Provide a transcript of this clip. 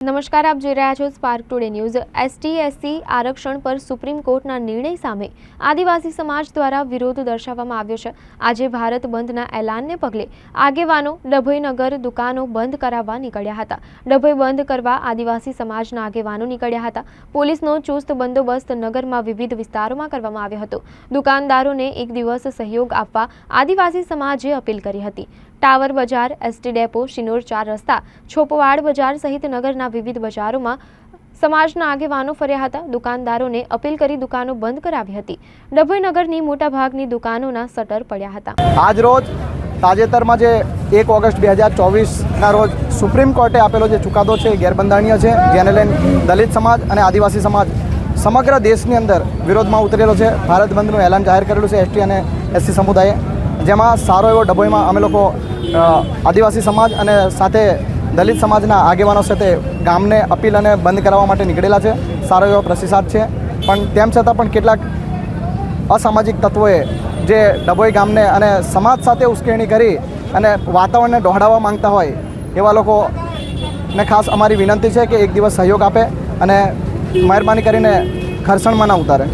નમસ્કાર, આપ જોઈ રહ્યા છો Spark Today News ST SC આરક્ષણ પર સુપ્રીમ કોર્ટના નિર્ણય સામે આદિવાસી સમાજ દ્વારા વિરોધ દર્શાવવામાં આવ્યો છે. આજે ભારત બંધના એલાનને પગલે આગેવાનો ડભોઈનગર દુકાનો બંધ કરાવવા નીકળ્યા હતા. ડભોઈ બંધ કરવા આદિવાસી સમાજના આગેવાનો નીકળ્યા હતા. પોલીસનો ચુસ્ત બંદોબસ્ત નગરમાં વિવિધ વિસ્તારોમાં કરવામાં આવ્યો હતો. દુકાનદારોને એક દિવસ સહયોગ આપવા આદિવાસી સમાજે અપીલ કરી હતી. ટાવર બજાર એસટી ડેપો, શિનોર ચાર રસ્તા, છોપવાડ બજાર સહિત નગરના વિવિધ બજારોમાં સમાજના આગેવાનો ફર્યા હતા. દુકાનદારોને અપીલ કરી દુકાનો બંધ કરાવી હતી. ડભોઈ નગરની મોટાભાગની દુકાનોના શટર પડ્યા હતા. આજ રોજ તાજેતરમાં જે એક ઓગસ્ટ બે હજાર ચોવીસના રોજ સુપ્રીમ કોર્ટે આપેલો જે ચુકાદો છે ગેરબંધારણીય છે, જેને લઈને દલિત સમાજ અને આદિવાસી સમાજ સમગ્ર દેશની અંદર વિરોધમાં ઉતરેલો છે. ભારત બંધનું એલાન જાહેર કરેલું છે એસટી અને એસસી સમુદાયે. જેમાં સારો એવો ડભોઈમાં અમે લોકો આદિવાસી સમાજ અને સાથે દલિત સમાજના આગેવાનો સાથે ગામને અપીલ અને બંધ કરાવવા માટે નીકળેલા છે. સારો એવો પ્રતિસાદ છે. પણ તેમ છતાં પણ કેટલાક અસામાજિક તત્વોએ જે ડભોઈ ગામને અને સમાજ સાથે ઉશ્કેરણી કરી અને વાતાવરણને દોહડાવવા માંગતા હોય, એવા લોકોને ખાસ અમારી વિનંતી છે કે એક દિવસ સહયોગ આપે અને મહેરબાની કરીને ખરસણમાં ના ઉતારે.